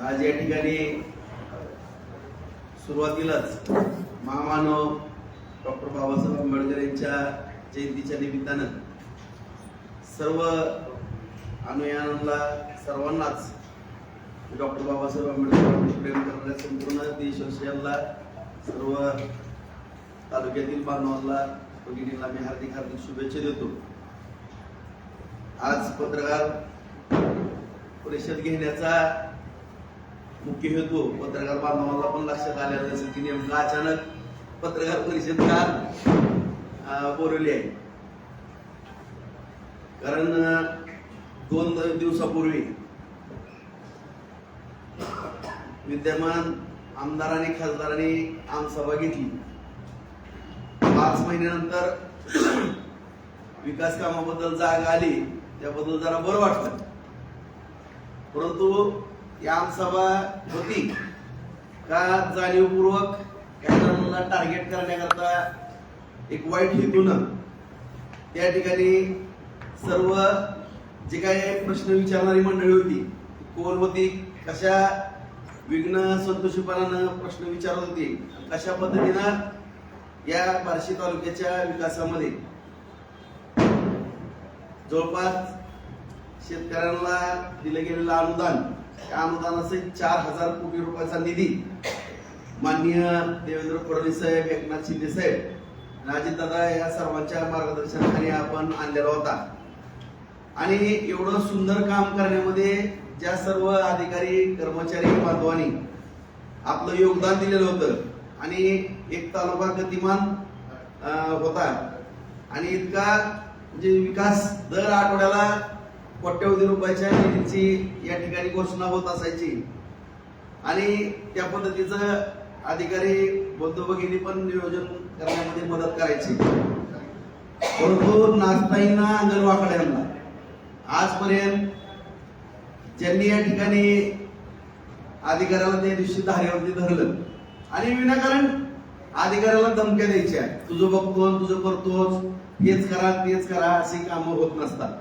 आज या ठिकाणी सुरुवातीलाच महामानव डॉक्टर बाबासाहेब आंबेडकर यांच्या जयंतीच्या निमित्तानं सर्व अनुयायांना सर्वांनाच डॉक्टर बाबासाहेब आंबेडकरांनी प्रेम करणाऱ्या संपूर्ण देशवासियांना सर्व तालुक्यातील बांधवांना भगिनींना मी हार्दिक हार्दिक शुभेच्छा देतो. आज पत्रकार परिषद घेण्याचा मुख्य हेतू पत्रकार बांधवांना पण लक्षात आलेलं असेल की नेमकं अचानक पत्रकार परिषद का बोलवली आहे. कारण दोन दिवसापूर्वी विद्यमान आमदार आणि खासदारांनी आमसभा घेतली. पाच महिन्यानंतर विकास कामाबद्दल जाग आली त्याबद्दल जरा बरं वाटतं परंतु या आमसभा होती का जाणीवपूर्वक काही टार्गेट करण्याकरता एक वाईट हेतून त्या ठिकाणी सर्व जे काही प्रश्न विचारणारी मंडळी होती कोण होती कशा विघ्न संतोषीपणानं प्रश्न विचारत होती कशा पद्धतीनं या बार्शी तालुक्याच्या विकासामध्ये जवळपास शेतकऱ्यांना दिलं गेलेलं अनुदान त्या अनुदानासहित चार हजार कोटी रुपयाचा निधी माननीय देवेंद्र फडणवीस साहेब एकनाथ शिंदे साहेब राजेदादा या सर्वांच्या मार्गदर्शनाखाली आपण आणलेला होता. आणि एवढं सुंदर काम करण्यामध्ये ज्या सर्व अधिकारी कर्मचारी बांधवांनी आपलं योगदान दिलेलं होतं आणि एक तालुका गतिमान होता. आणि इतका म्हणजे विकास दर आठवड्याला कोट्यवधी रुपयाच्या निधीची या ठिकाणी घोषणा होत असायची. आणि त्या पद्धतीचं अधिकारी बंधू भगिनी पण नियोजन करण्यामध्ये मदत करायची. परंतु नाचताईंना अंगणवाकड्यांना आजपर्यंत ज्यांनी या ठिकाणी अधिकाऱ्याला त्या दिवशी धाऱ्यावरती धरलं. आणि विनाकारण अधिकाऱ्याला धमक्या द्यायच्या तुझं बघतो तुझं करतोच हेच करा तेच करा अशी कामं होत नसतात.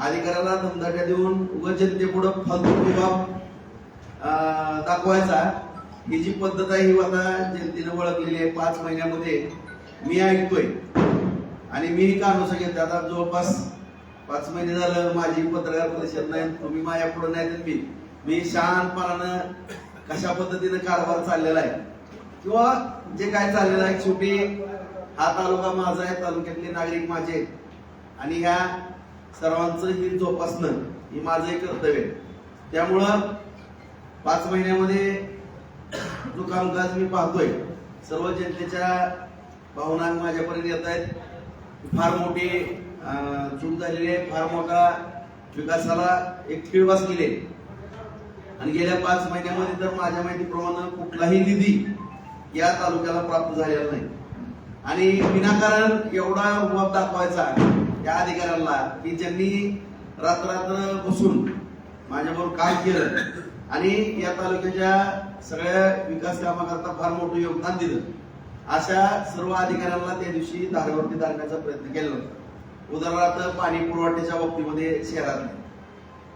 अधिकाऱ्याला धमधाट्या देऊन उगा जनतेपुढं फालतू प्रभाव दाखवायचा. ही जी पद्धत आहे ही आता जनतेने ओळखलेली आहे पाच महिन्यामध्ये. मी ऐकतोय. आणि मीही कानूस घेते आता जवळपास पाच महिने झालं माझी पत्रकार परिषद नाही. तुम्ही माझ्या पुढे नाही तर मी मी शहाणपणानं कशा पद्धतीनं कारभार चाललेला आहे किंवा जे काय चाललेलं आहे शेवटी हा तालुका माझा आहे तालुक्यातले नागरिक माझे. आणि ह्या सर्वांचं ही जोपासणं ही माझं एक कर्तव्य आहे. त्यामुळं पाच महिन्यामध्ये जो कामकाज मी पाहतोय सर्व जनतेच्या भावना माझ्यापर्यंत येत आहेत. फार मोठी चूक झालेली आहे. फार मोठा विकासाला एक खीळ बसलेली आहे. आणि गेल्या पाच महिन्यामध्ये तर माझ्या माहितीप्रमाणे कुठलाही निधी या तालुक्याला प्राप्त झालेला नाही. आणि विनाकारण एवढा रुबाब दाखवायचा त्या अधिकाऱ्यांना की ज्यांनी रात्र बसून माझ्याबरोबर काय केलं. आणि या तालुक्याच्या सगळ्या विकास कामाकरता फार मोठं योगदान दिलं. अशा सर्व अधिकाऱ्यांना त्या दिवशी धारेवरती धारण्याचा प्रयत्न केला होता. उदाहरणार्थ पाणी पुरवठ्याच्या बाबतीमध्ये शहरातले.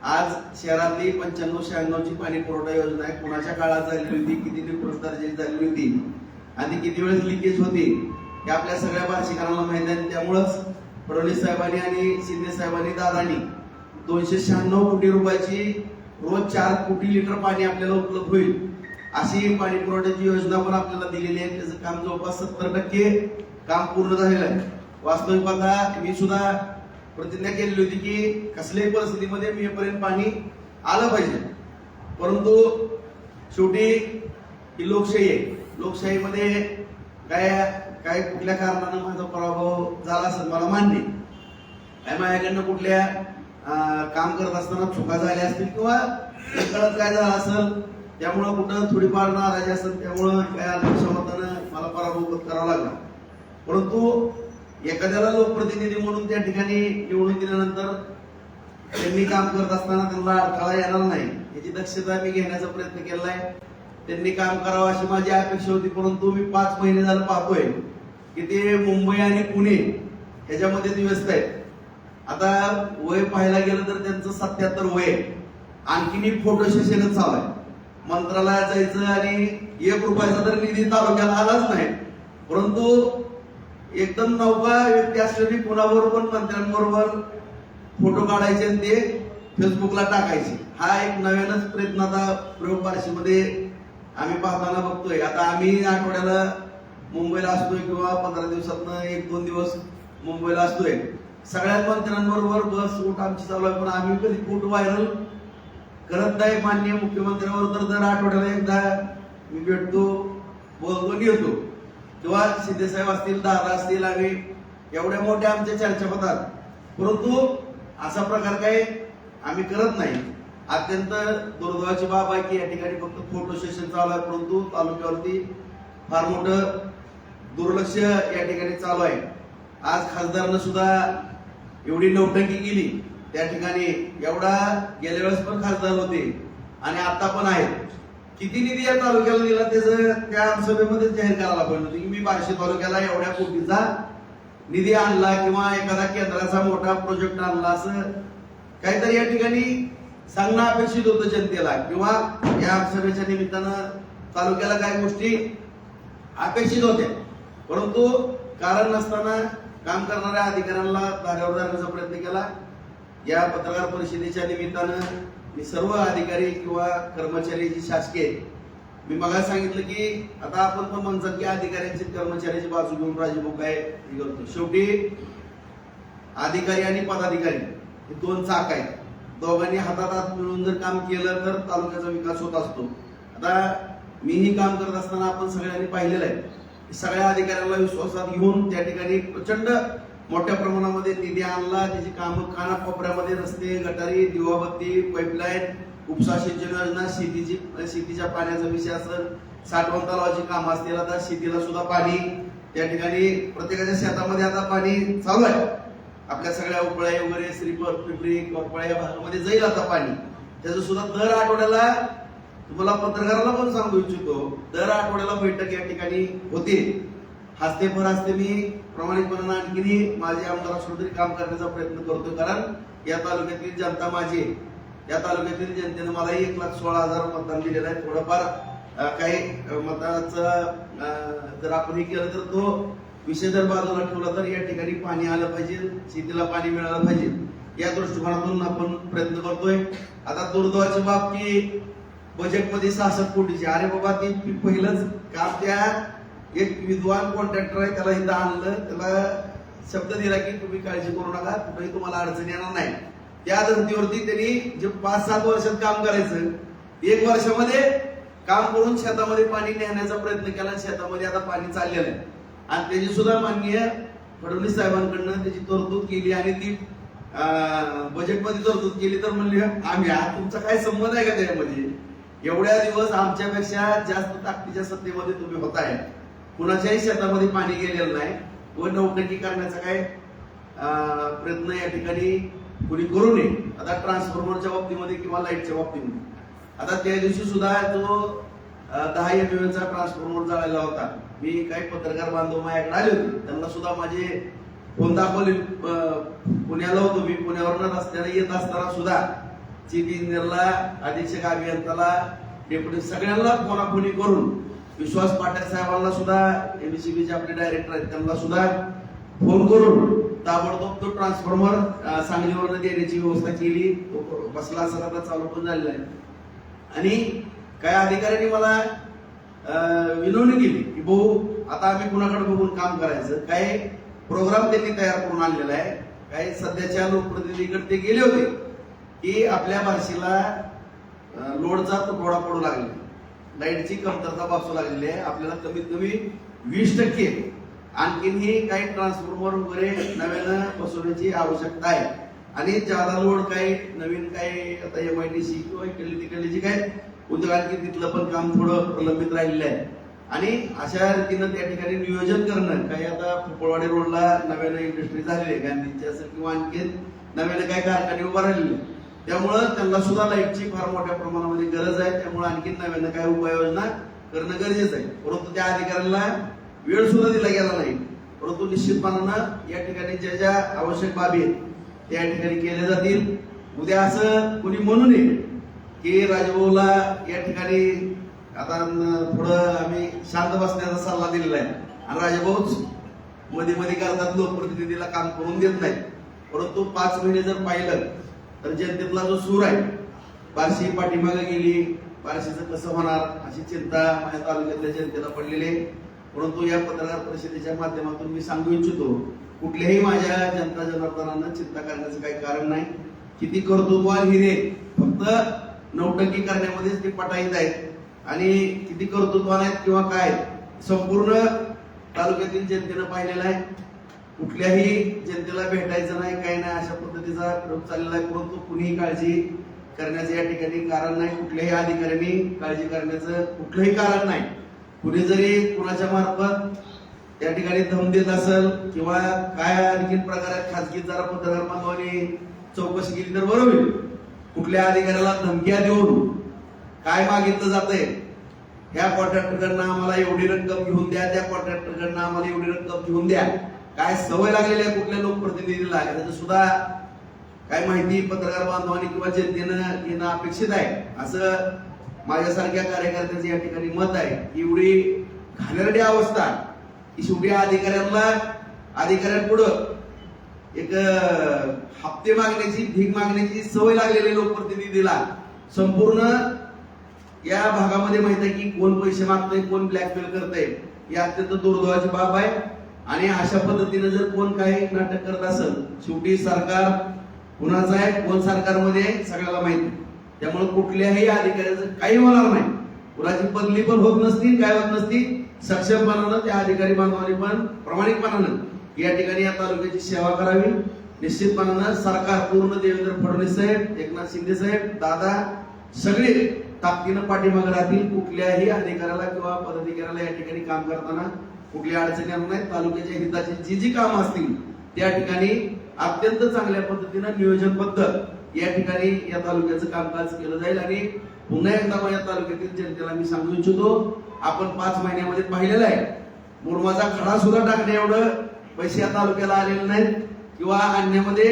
आज शहरातली पंच्याण्णव शहाण्णवची पाणी पुरवठा योजना आहे. कुणाच्या काळात झालेली होती किती लिटर दर्जाची झालेली होती आणि किती वेळेस लिकेज होती हे आपल्या सगळ्या भाषिकांना माहिती आहे. त्यामुळंच फडणवीस साहेबांनी आणि शिंदे साहेबांनी दादांनी दोनशे शहाण्णव कोटी रुपयाची रोज चार कोटी लिटर पाणी आपल्याला उपलब्ध होईल. अशी पाणी पुरवठ्याची योजना पण आपल्याला दिलेली आहे. त्याचं काम जवळपास सत्तर टक्के काम पूर्ण झालेलं आहे. वास्तविक पाहता मी सुद्धा प्रतिज्ञा केलेली होती की कसल्याही परिस्थितीमध्ये मे पर्यंत पाणी आलं पाहिजे. परंतु शेवटी ही लोकशाही आहे. लोकशाहीमध्ये काय काय कुठल्या कारणानं माझा पराभव झाला असेल मला मान्य आहे. काय माझ्याकडनं कुठल्या काम करत असताना चुका झाल्या असतील किंवा कळत काय झालं असेल त्यामुळं कुठं थोडीफार नाराजी असेल त्यामुळं काय अल्पक्षमतानं मला पराभव करावा लागला. परंतु एखाद्याला लोकप्रतिनिधी म्हणून त्या ठिकाणी निवडून दिल्यानंतर त्यांनी काम करत असताना त्यांना अडथळा येणार नाही. याची दक्षता मी घेण्याचा प्रयत्न केलाय त्यांनी काम करावं अशी माझी अपेक्षा होती परंतु मी पाच महिने झालं पाहतोय की ते मुंबई आणि पुणे ह्याच्यामध्ये ते व्यस्त आहेत. आता वय पाहायला गेलं तर त्यांचं सत्याहत्तर वय आणखी आणखीन एक फोटो सेशनच चालू आहे. मंत्रालयात जायचं आणि एक रुपयाचा तर निधी तालुक्याला आलाच नाही. परंतु एकदम नौका व्यक्ती असलेली कुणाबरोबर मंत्र्यांबरोबर फोटो काढायचे आणि ते फेसबुकला टाकायचे. हा एक नव्यानच प्रयत्न आता प्रयोग बार्शीमध्ये आम्ही पाहताना बघतोय. आता आम्ही आठवड्याला मुंबईला असतोय किंवा पंधरा दिवसातनं एक दोन दिवस मुंबईला असतोय. सगळ्या मंत्र्यांबरोबर बस उठ आमची चालू आहे. पण आम्ही कधी फूट व्हायरल करत नाही माननीय मुख्यमंत्र्यावर. तर दर आठवड्याला एकदा मी भेटतो बोलतो घेतो किंवा शिंदेसाहेब असतील दादा असतील आम्ही एवढ्या मोठ्या आमच्या चर्चा होतात. परंतु असा प्रकार काही आम्ही करत नाही. अत्यंत दुर्दैवाची बाब आहे की या ठिकाणी फक्त फोटो सेशन चालू आहे. परंतु तालुक्यावरती फार मोठं दुर्लक्ष या ठिकाणी चालू आहे. आज खासदारनं सुद्धा एवढी नौटंकी गेली त्या ठिकाणी एवढा गेल्या वेळेस पण खासदार होते आणि आता पण आहेत. किती निधी या तालुक्याला दिला त्याचं त्या सभेमध्ये जाहीर करायला पाहिजे होतं की मी बार्शी तालुक्याला एवढ्या कोटीचा निधी आणला किंवा एखादा केंद्राचा मोठा प्रोजेक्ट आणला असं काहीतरी या ठिकाणी सांगणं अपेक्षित होतं जनतेला. किंवा या सभेच्या निमित्तानं तालुक्याला काही गोष्टी अपेक्षित होत्या. परंतु कारण नसताना काम करणाऱ्या अधिकाऱ्यांना धाग्यावर धरण्याचा प्रयत्न केला. या पत्रकार परिषदेच्या निमित्तानं मी सर्व अधिकारी किंवा कर्मचारी जी शासकीय मी मला सांगितलं की आता आपण पण म्हणतात की अधिकाऱ्यांची कर्मचाऱ्याची बाजू घेऊन राजीभाऊ काय हे करतो शेवटी अधिकारी आणि पदाधिकारी हे दोन चाक आहेत. दोघांनी हातात हात मिळून जर काम केलं तर तालुक्याचा विकास होत असतो. आता मीही काम करत असताना आपण सगळ्यांनी पाहिलेलं आहे. सगळ्या अधिकाऱ्यांना विश्वासात घेऊन त्या ठिकाणी प्रचंड मोठ्या प्रमाणामध्ये निधी आणला. त्याची कामं कानाकोपऱ्यामध्ये रस्ते गटारी दिवाबत्ती पाईपलाईन उपसा सिंचन योजना शेतीची शेतीच्या पाण्याचा विषय असेल साठवण तलावाची कामं असतील. आता शेतीला सुद्धा पाणी त्या ठिकाणी प्रत्येकाच्या शेतामध्ये आता पाणी चालू आहे. आपल्या सगळ्या उपळ्या वगैरे श्रीपर पिंपरी कोपळा या भागामध्ये जाईल आता पाणी. त्याचं सुद्धा दर आठवड्याला तुम्हाला पत्रकाराला पण सांगू इच्छितो दर आठवड्याला बैठक या ठिकाणी होते. हस्ते भर हस्ते मी प्रामाणिकपणानं आणखीनही माझे आमदार असून तरी काम करण्याचा प्रयत्न करतो कारण या तालुक्यातील जनता माझी या तालुक्यातील जनतेनं मलाही एक लाख सोळा हजार मतदान दिलेलं आहे. थोडंफार काही मतदानाचं मताचं जर आपण हे केलं तर तो विषय जर बाजूला ठेवला तर या ठिकाणी पाणी आलं पाहिजे शेतीला पाणी मिळालं पाहिजे. या दृष्टिकोनातून आपण प्रयत्न करतोय. आता दुर्दैवाची बाब की बजेटमध्ये सहासष्ट कोटीची. अरे बाबा ती पहिलंच काम त्या एक विद्वान कॉन्ट्रॅक्टर आहे त्याला इथं आणलं. त्याला शब्द दिला की तुम्ही काळजी करू नका कुठेही तुम्हाला अडचण येणार नाही. त्या धर्तीवरती त्यांनी जे पाच सात वर्षात काम करायचं एक वर्षामध्ये काम करून शेतामध्ये पाणी नेण्याचा प्रयत्न केला शेतामध्ये आता पाणी चाललेलं आहे. आणि त्याची सुद्धा माननीय फडणवीस साहेबांकडनं त्याची तरतूद केली आणि ती बजेटमध्ये तरतूद केली. तर म्हणले आम्ही तुमचा काय संबंध आहे का त्याच्यामध्ये? एवढ्या दिवस आमच्यापेक्षा जास्त ताकदीच्या सत्तेमध्ये तुम्ही होताय. कुणाच्याही शेतामध्ये पाणी गेलेलं नाही. व नौटंकी करण्याचा काय प्रयत्न या ठिकाणी कुणी करू नये. आता ट्रान्सफॉर्मरच्या बाबतीमध्ये किंवा लाईटच्या बाबतीमध्ये. आता त्या दिवशी सुद्धा तो दहा एम चा ट्रान्सफॉर्मर जळालेला होता. मी काही पत्रकार बांधव माझ्याकडे आले होते. त्यांना सुद्धा माझे फोन दाखवले पुण्याला होतो मी. पुण्यावरनं रस्त्याने येत असताना सुद्धा चीफ इंजिनियरला अधीक्षक अभियंताला डेप्युटी सगळ्यांना फोनाफोनी करून विश्वास पाठक साहेबांना सुद्धा एमसीबीचे आपले डायरेक्टर आहेत त्यांना सुद्धा फोन करून ताबडतोब तो ट्रान्सफॉर्मर सांगलीवरनं देण्याची व्यवस्था केली. तो बसला असं आता चालू पण झालेला आहे. आणि काही अधिकाऱ्यांनी मला विनवणी केली की भाऊ आता आम्ही कुणाकडे बघून काम करायचं? काही प्रोग्राम त्यांनी तयार करून आणलेला आहे. काही सध्याच्या लोकप्रतिनिधीकडे ते गेले होते. की आपल्या भाषेला लोडचा तुटवडा पडू लागले. लाईटची कमतरता भासू लागलेली आहे. आपल्याला कमीत कमी वीस टक्के आणखीनही काही ट्रान्सफॉर्मर वगैरे नव्यानं बसवण्याची आवश्यकता आहे. आणि जादा लोड काही नवीन काही आता एम आय डी सी किंवा इकडली तिकडली जी काय उद्योग आणखी तिथलं पण काम थोडं प्रलंबित राहिलेलं आहे. आणि अशा रीतीनं त्या ठिकाणी नियोजन करणं काही आता फुपळवाडी रोडला नव्यानं इंडस्ट्री झालेली आहे गांधींची असेल किंवा आणखी नव्यानं काही कारखाने उभा राहिलेले आहेत. त्यामुळं त्यांना सुद्धा लाईटची फार मोठ्या प्रमाणामध्ये गरज आहे. त्यामुळे आणखी नव्यानं काय उपाययोजना करणं गरजेचं आहे. परंतु त्या अधिकाऱ्यांना वेळ सुद्धा दिला गेला नाही. परंतु निश्चितपणानं या ठिकाणी ज्या ज्या आवश्यक बाबी आहेत त्या ठिकाणी केल्या जातील. उद्या असं कुणी म्हणू नये की राजभाऊला या ठिकाणी आता थोडं आम्ही शांत बसण्याचा सल्ला दिलेला आहे. आणि राजभाऊच मध्ये मध्ये करतात लोकप्रतिनिधीला काम करून देत नाहीत. परंतु पाच महिने जर पाहिलं तर जनतेतला जो सूर आहे बार्शी पाठीमागे गेली बार्शीचं कसं होणार अशी चिंता माझ्या तालुक्यातल्या जनतेला पडलेली आहे. परंतु या पत्रकार परिषदेच्या माध्यमातून मी सांगू इच्छितो कुठल्याही माझ्या जनता जनार्दनानं चिंता करण्याचं काही कारण नाही. किती कर्तृत्वान हिरे फक्त नौटंकी करण्यामध्येच ते पटाईत आहेत. आणि किती कर्तृत्वान आहेत किंवा काय संपूर्ण तालुक्यातील जनतेनं पाहिलेलं आहे. कुठल्याही जनतेला भेटायचं नाही काही नाही अशा पद्धतीचा प्रयोग चाललेला आहे. परंतु कुणीही काळजी करण्याचं या ठिकाणी कारण नाही. कुठल्याही अधिकाऱ्यांनी काळजी करण्याचं कुठलंही कारण नाही. कुणी जरी कुणाच्या मार्फत त्या ठिकाणी धम देत असेल किंवा काय आणखीन प्रकारात खाजगी जरा पत्रकार बांधवांनी चौकशी केली तर बरं होईल. कुठल्या अधिकाऱ्याला धमक्या देऊन काय मागितलं जातंय ह्या कॉन्ट्रॅक्टरकडनं आम्हाला एवढी रक्कम घेऊन द्या त्या कॉन्ट्रॅक्टरकडनं आम्हाला एवढी रक्कम घेऊन द्या. काय सवय लागलेली आहे कुठल्या लोकप्रतिनिधीला? याचं सुद्धा काय माहिती पत्रकार बांधवांनी किंवा जनतेनं येणं अपेक्षित आहे. असं माझ्यासारख्या कार्यकर्त्याचं या ठिकाणी मत आहे एवढी घाणेरडी अवस्था की शेवटी अधिकाऱ्यांना अधिकाऱ्यांपुढं एक हप्ते मागण्याची भीक मागण्याची सवय लागलेली लोकप्रतिनिधीला. संपूर्ण या भागामध्ये माहीत आहे की कोण पैसे मागतंय कोण ब्लॅकमेल करतंय ही अत्यंत दुर्दैवाची बाब आहे. आणि अशा पद्धतीने जर कोण काही नाटक करत असेल शेवटी सरकार कुणाचं आहे कोण सरकारमध्ये आहे सगळ्याला माहिती त्यामुळे कुठल्याही अधिकाऱ्याचं काही होणार नाही. कुणाची बदली पण होत नसती काय होत नसती सक्षमपणानं त्या अधिकारी बांधवांनी पण प्रामाणिकपणानं या ठिकाणी या तालुक्याची सेवा करावी. निश्चितपणानं सरकार पूर्ण देवेंद्र फडणवीस साहेब एकनाथ शिंदे साहेब दादा सगळे ताकदीनं पाठीमागे राहतील कुठल्याही अधिकाऱ्याला किंवा पदाधिकाऱ्याला या ठिकाणी काम करताना. कुठल्या अडचणी येणार नाहीत तालुक्याच्या हिताची जी जी कामं असतील त्या ठिकाणी अत्यंत चांगल्या पद्धतीनं नियोजनबद्ध या ठिकाणी या तालुक्याचं कामकाज केलं जाईल. आणि पुन्हा एकदा या तालुक्यातील जनतेला मी सांगू इच्छितो आपण पाच महिन्यामध्ये पाहिलेलं आहे. मुरमाचा खडा सुद्धा टाकण्या एवढं पैसे या तालुक्याला आलेले नाहीत किंवा आणण्यामध्ये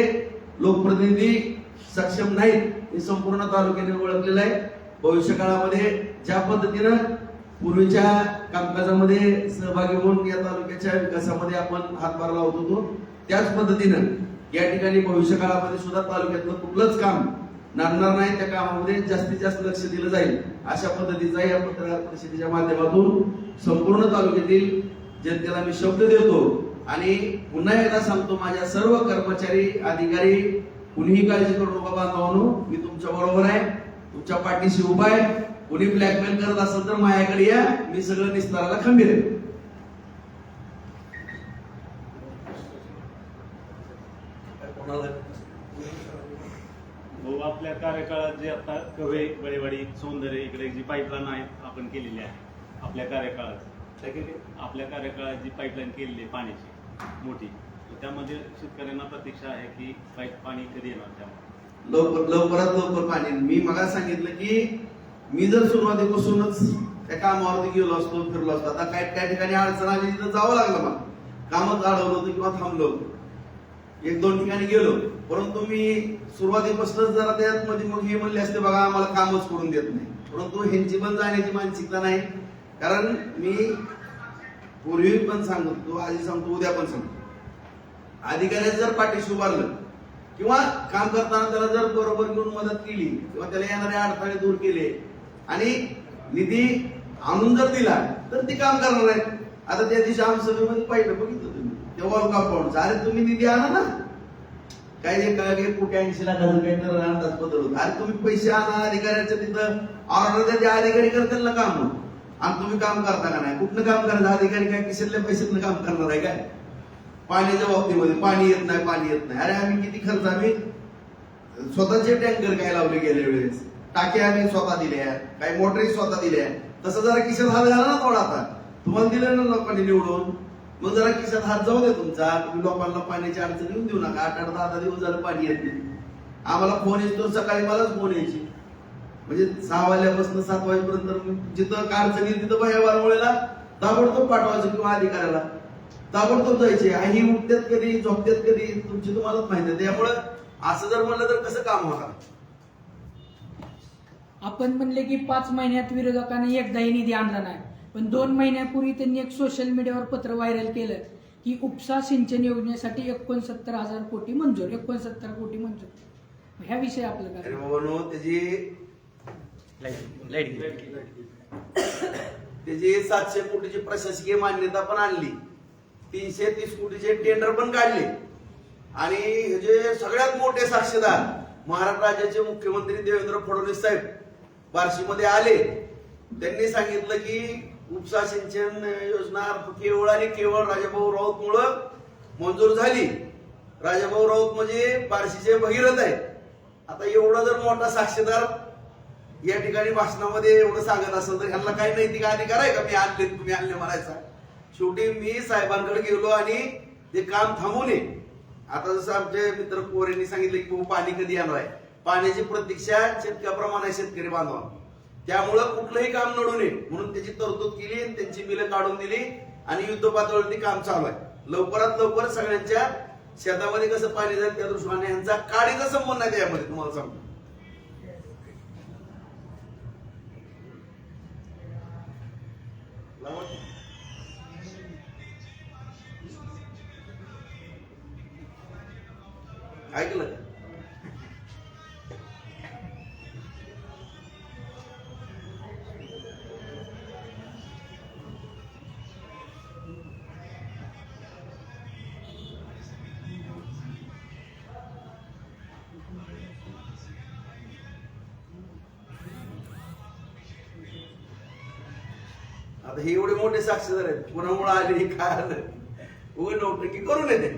लोकप्रतिनिधी सक्षम नाहीत हे संपूर्ण तालुक्याने ओळखलेलं आहे. भविष्य काळामध्ये ज्या पद्धतीनं पूर्वीच्या कामकाजामध्ये सहभागी होऊन या तालुक्याच्या विकासामध्ये आपण हातभार लावत होतो. त्याच पद्धतीनं या ठिकाणी भविष्य काळामध्ये सुद्धा तालुक्यातलं कुठलंच काम नांदणार नाही. त्या कामामध्ये जास्तीत जास्त लक्ष दिलं जाईल. अशा पद्धतीचा या पत्रकार परिषदेच्या माध्यमातून संपूर्ण तालुक्यातील जनतेला मी शब्द देतो आणि पुन्हा एकदा सांगतो माझ्या सर्व कर्मचारी अधिकारी कुणीही काळजी करू नका बांधवानो. मी तुमच्या बरोबर आहे. तुमच्या पाठीशी उभा आहे. कुणी ब्लॅकमेल करत असेल तर माझ्याकडे या मी सगळं निस्ताराला खंबीर आहे. भाऊ आपल्या कार्यकाळात जे आता कवे बळेवाडी सौंदर्य इकडे जी पाईपलाईन आहे आपण केलेली आहे. आपल्या कार्यकाळात. आपल्या कार्यकाळात जी पाईपलाईन केलेली आहे पाण्याची मोठी त्यामध्ये शेतकऱ्यांना प्रतीक्षा आहे की पाईप पाणी कधी येणार त्यामध्ये? लवकर लवकरात लवकर पाणी मी मला सांगितलं की मी जर सुरुवातीपासूनच त्या कामावरती गेलो असतो फिरलो असतो आता काय त्या ठिकाणी अडचण आली तिथं जावं लागलं मला. कामच अडवलं होतं किंवा थांबलो एक दोन ठिकाणी गेलो परंतु मी सुरुवातीपासूनच जरा त्यात मध्ये मग हे म्हणले असते बघा आम्हाला कामच करून देत नाही. परंतु ह्यांची पण जाण्याची मानसिकता नाही. कारण मी पूर्वी पण सांगतो आधी सांगतो उद्या पण सांगतो. अधिकाऱ्याचं जर पाठीशी उभारलं किंवा काम करताना त्याला जर बरोबर घेऊन मदत केली किंवा त्याला येणारे अडथळे दूर केले आणि निधी आणून जर दिला तर ती काम करणार आहेत. आता त्या दिवशी आमसभेमध्ये पाहिलं बघितलं तुम्ही. ते वॉल कंपाऊंड अरे तुम्ही निधी आणा ना. काही जे काय कुठे ऐंशी लाखाचं काही तर अंदाज बदल होतो. अरे तुम्ही पैसे आणा अधिकाऱ्याच्या तिथं ऑर्डर द्या त्या अधिकारी करतील ना काम. आणि तुम्ही काम करता का नाही? कुठलं काम करायचं अधिकारी काय किशनल्या पैशातनं काम करणार आहे काय? पाण्याच्या बाबतीमध्ये. पाणी येत नाही पाणी येत नाही. अरे आम्ही किती खर्च आम्ही स्वतःचे टँकर काय लावले गेल्या वेळेस. टाक्या आम्ही स्वतः दिल्या काही मोटरी स्वतः दिल्या तसं जरा किशन हाल झाला ना थोडा आता. तुम्हाला दिलं ना लोकांनी निवडून? मग जरा खिशात हात जाऊ दे तुमचा. तुम्ही लोकांना पाण्याची अडचण येऊन देऊ नका. आठ आठ दहा दहा दिवस झालं पाणी येत नाही. आम्हाला फोन येतो सकाळी मलाच फोन यायची. म्हणजे सहा वाजल्यापासून सात वाजेपर्यंत जिथं काय अडचण येईल तिथं बाहेर वारमुळेला ताबडतोब पाठवायचं किंवा अधिकाऱ्याला ताबडतोब जायचे. आई उठत्यात कधी? झोपत्यात कधी? तुमची तुम्हालाच माहिती आहे. त्यामुळं असं जर म्हणलं तर कसं काम होणार? आपण म्हणले की पाच महिन्यात विरोधकांनी एकदाही निधी आणला नाही. पण दोन महिन्यापूर्वी त्यांनी एक सोशल मीडियावर पत्र व्हायरल केलं की उपसा सिंचन योजनेसाठी एकोणसत्तर हजार कोटी मंजूर एकोणसत्तर कोटी मंजूर. ह्या विषयी आपलं काय? त्याची त्याची सातशे कोटीची प्रशासकीय मान्यता पण आणली. तीनशे तीस कोटीचे टेंडर पण काढले. आणि हे जे सगळ्यात मोठे साक्षीदार महाराष्ट्र राज्याचे मुख्यमंत्री देवेंद्र फडणवीस साहेब बार्शीमध्ये आले. त्यांनी सांगितलं की उपसा सिंचन योजना केवळ आणि केवळ राजाभाऊ राऊत मुळे मंजूर झाली. राजाभाऊ राऊत म्हणजे बार्शीचे भगीरथ आहेत. आता एवढा जर मोठा साक्षीदार या ठिकाणी भाषणामध्ये एवढं सांगत असेल तर ह्यांना काही नैतिक अधिकार आहे का? मी आणले तुम्ही आणले म्हणायचा. शेवटी मी साहेबांकडे गेलो आणि ते काम थांबू नये आता जसं आमचे मित्र कोरेंनी यांनी सांगितलं की भाऊ पाणी कधी येणार आहे? पाण्याची प्रतीक्षा शेतकऱ्याप्रमाणे शेतकरी बांधवा त्यामुळं कुठलंही काम नडू नये म्हणून त्याची तरतूद केली त्यांची बिलं काढून दिली आणि युद्ध पातळीवरती काम चालू आहे. लवकरात लवकर सगळ्यांच्या शेतामध्ये कसं पाणी जाईल त्या दृष्टीने यांचा काडीचा संबंध आहे त्यामध्ये तुम्हाला सांगतो. ऐकलं? मोठे साक्षीदार आहेत कुणामुळे आले काय आलं उघड नोटंकी करून येते